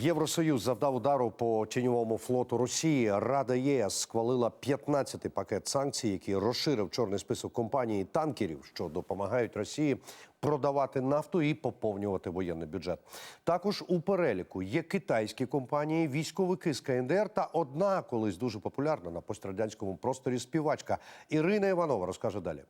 Євросоюз завдав удару по тіньовому флоту Росії. Рада ЄС схвалила 15-й пакет санкцій, який розширив чорний список компаній танкерів, що допомагають Росії продавати нафту і поповнювати воєнний бюджет. Також у переліку є китайські компанії, військовики з КНДР та одна колись дуже популярна на пострадянському просторі співачка Ірина Іванова розкаже далі.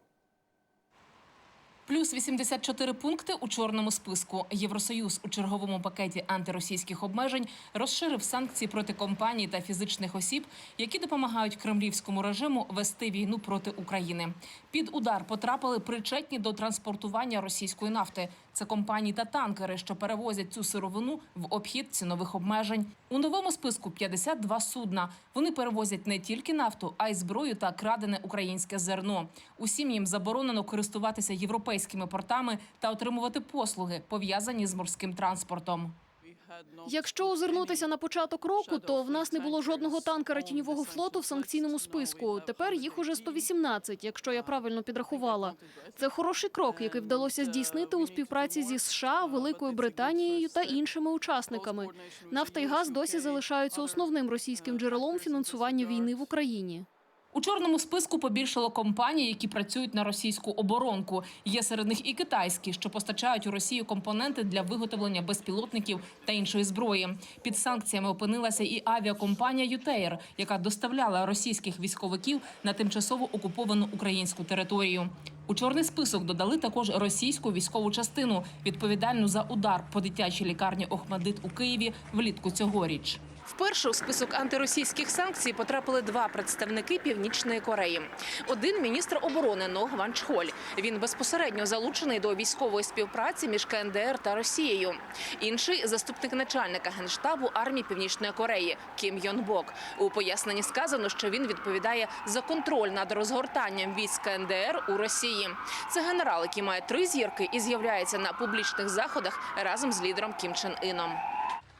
Плюс 84 пункти у чорному списку. Євросоюз у черговому пакеті антиросійських обмежень розширив санкції проти компаній та фізичних осіб, які допомагають кремлівському режиму вести війну проти України. Під удар потрапили причетні до транспортування російської нафти. Це компанії та танкери, що перевозять цю сировину в обхід цінових обмежень. У новому списку 52 судна. Вони перевозять не тільки нафту, а й зброю та крадене українське зерно. Усім їм заборонено користуватися європейськими портами та отримувати послуги, пов'язані з морським транспортом. Якщо озирнутися на початок року, то в нас не було жодного танкера тіньового флоту в санкційному списку. Тепер їх уже 118, якщо я правильно підрахувала. Це хороший крок, який вдалося здійснити у співпраці зі США, Великою Британією та іншими учасниками. Нафта і газ досі залишаються основним російським джерелом фінансування війни в Україні. У чорному списку побільшало компаній, які працюють на російську оборонку. Є серед них і китайські, що постачають у Росію компоненти для виготовлення безпілотників та іншої зброї. Під санкціями опинилася і авіакомпанія «Ютеєр», яка доставляла російських військовиків на тимчасово окуповану українську територію. У чорний список додали також російську військову частину, відповідальну за удар по дитячій лікарні Охмадит у Києві влітку цьогоріч. Вперше у список антиросійських санкцій потрапили два представники Північної Кореї. Один міністр оборони Ног Ван Чхоль. Він безпосередньо залучений до військової співпраці між КНДР та Росією. Інший заступник начальника генштабу армії Північної Кореї Кім Йон Бок. У поясненні сказано, що він відповідає за контроль над розгортанням військ КНДР у Росії. Це генерал, який має три зірки і з'являється на публічних заходах разом з лідером Кім Чен Іном.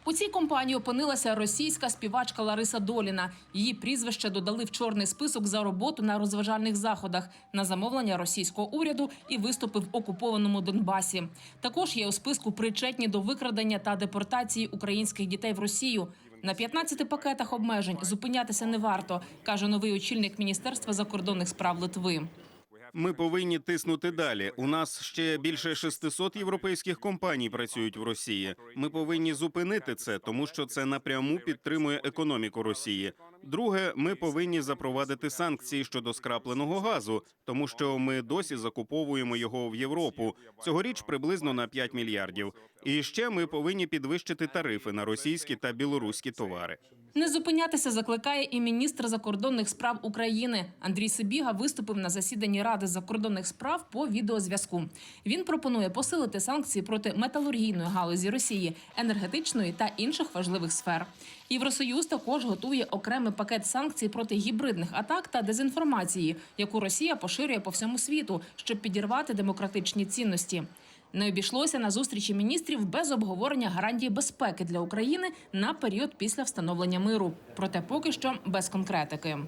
У цій компанії опинилася російська співачка Лариса Доліна. Її прізвище додали в чорний список за роботу на розважальних заходах на замовлення російського уряду і виступи в окупованому Донбасі. Також є у списку причетні до викрадення та депортації українських дітей в Росію. На 15 пакетах обмежень зупинятися не варто, каже новий очільник міністерства закордонних справ Литви. Ми повинні тиснути далі. У нас ще більше 600 європейських компаній працюють в Росії. Ми повинні зупинити це, тому що це напряму підтримує економіку Росії. Друге, ми повинні запровадити санкції щодо скрапленого газу, тому що ми досі закуповуємо його в Європу. Цьогоріч приблизно на 5 мільярдів. І ще ми повинні підвищити тарифи на російські та білоруські товари. Не зупинятися закликає і міністр закордонних справ України. Андрій Сибіга виступив на засіданні Ради закордонних справ по відеозв'язку. Він пропонує посилити санкції проти металургійної галузі Росії, енергетичної та інших важливих сфер. Євросоюз також готує окремий пакет санкцій проти гібридних атак та дезінформації, яку Росія поширює по всьому світу, щоб підірвати демократичні цінності. Не обійшлося на зустрічі міністрів без обговорення гарантій безпеки для України на період після встановлення миру. Проте поки що без конкретики.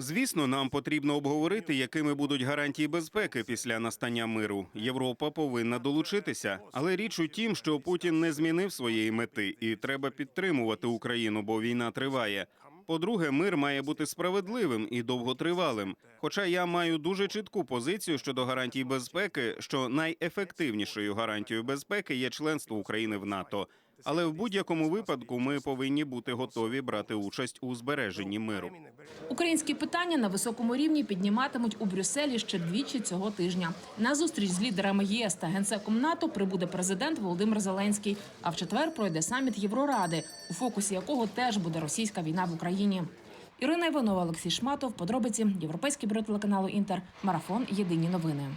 Звісно, нам потрібно обговорити, якими будуть гарантії безпеки після настання миру. Європа повинна долучитися. Але річ у тім, що Путін не змінив своєї мети, і треба підтримувати Україну, бо війна триває. По-друге, мир має бути справедливим і довготривалим. Хоча я маю дуже чітку позицію щодо гарантій безпеки, що найефективнішою гарантією безпеки є членство України в НАТО. Але в будь-якому випадку ми повинні бути готові брати участь у збереженні миру. Українські питання на високому рівні підніматимуть у Брюсселі ще двічі цього тижня. На зустріч з лідерами ЄС та генсеком НАТО прибуде президент Володимир Зеленський. А в четвер пройде саміт Євроради, у фокусі якого теж буде російська війна в Україні. Ірина Іванова, Олексій Шматов. Подробиці Європейський бюро телеканалу Інтер. Марафон. Єдині новини.